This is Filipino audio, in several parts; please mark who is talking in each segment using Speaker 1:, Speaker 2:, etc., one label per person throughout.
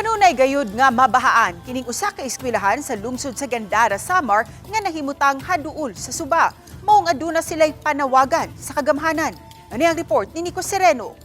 Speaker 1: Kanunay gayud nga mabahaan kining usa ka eskwelahan sa lungsod sa Gandara, Samar nga nahimutang haduol sa Suba. Mao nga aduna sila'y panawagan sa kagamhanan. Ani ang report ni Nico Sereno.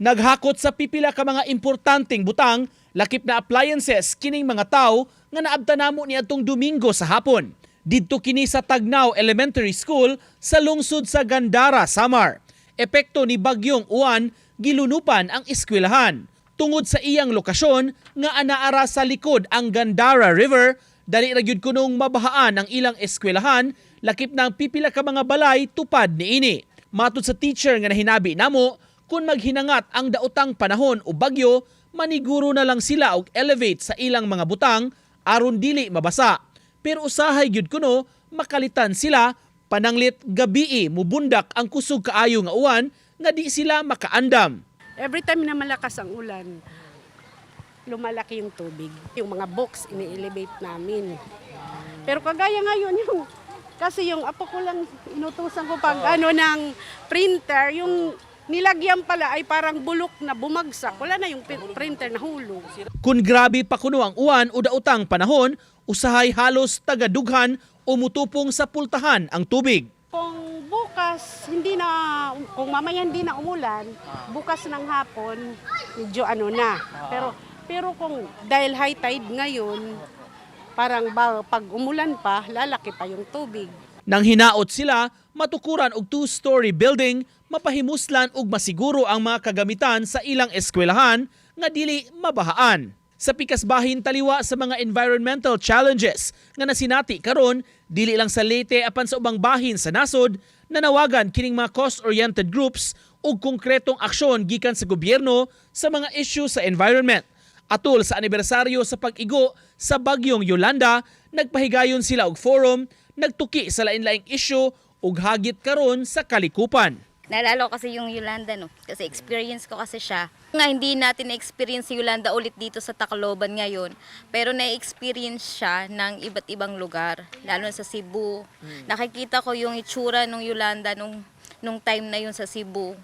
Speaker 2: Naghakot sa pipila ka mga importanteng butang, lakip na appliances kining mga tao nga naabta namo ni atong Domingo sa hapon. Didto kini sa Tagnaw Elementary School sa lungsod sa Gandara, Samar. Epekto ni Bagyong Uwan, gilunupan ang eskwelahan. Tungod sa iyang lokasyon nga anaara sa likod ang Gandara River, dali ra gyud kunong mabahaan ang ilang eskwelahan, lakip ang pipila ka mga balay tupad niini. Matod sa teacher nga nahinabi namo, kung maghinangat ang daotang panahon o bagyo, maniguro na lang sila og elevate sa ilang mga butang aron dili mabasa. Pero usahay gyud kuno makalitan sila pananglit gabii mubundak ang kusog kaayo nga uwan nga di sila makaandam.
Speaker 3: Every time na malakas ang ulan, lumalaki yung tubig. Yung mga box, ini-elevate namin. Pero kagaya ngayon, yung, kasi yung apo ko lang, inutusan ko pag ano ng printer, yung nilagyan pala ay parang bulok na bumagsak. Wala na yung printer na hulog.
Speaker 2: Kung grabe pa kuno ang uwan o daotang panahon, usahay halos tagadughan o mutupong sa pultahan ang tubig.
Speaker 3: Bukas, hindi na, kung mamaya hindi na umulan, bukas ng hapon, medyo ano na. Pero, pero kung dahil high tide ngayon, parang ba, pag umulan pa, lalaki pa yung tubig.
Speaker 2: Nang hinaot sila, matukuran og two-story building, mapahimuslan og masiguro ang mga kagamitan sa ilang eskwelahan nga dili mabahaan. Sa pikas bahin taliwa sa mga environmental challenges nga nasinati karon dili lang sa Leyte apan sa ubang bahin sa nasod nanawagan kining mga cost-oriented groups og konkretong aksyon gikan sa gobyerno sa mga issue sa environment. Atol sa anibersaryo sa pag-igo sa bagyong Yolanda, nagpahigayon sila og forum, nagtuki sa lain-laing issue ug hagit karon sa kalikupan.
Speaker 4: Naalala ko kasi yung Yolanda, no? Kasi experience ko kasi siya. Nga hindi natin na-experience si Yolanda ulit dito sa Tacloban ngayon. Pero na-experience siya ng iba't ibang lugar. Lalo na sa Cebu. Nakikita ko yung itsura ng Yolanda nung, nung time na yun sa Cebu.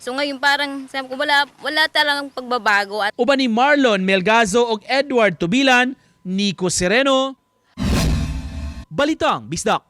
Speaker 4: So ngayon parang sabi ko wala, wala talagang pagbabago. At
Speaker 2: Uban ni Marlon Melgazo ug Edward Tubilan, Nico Sereno, Balitang Bisdak.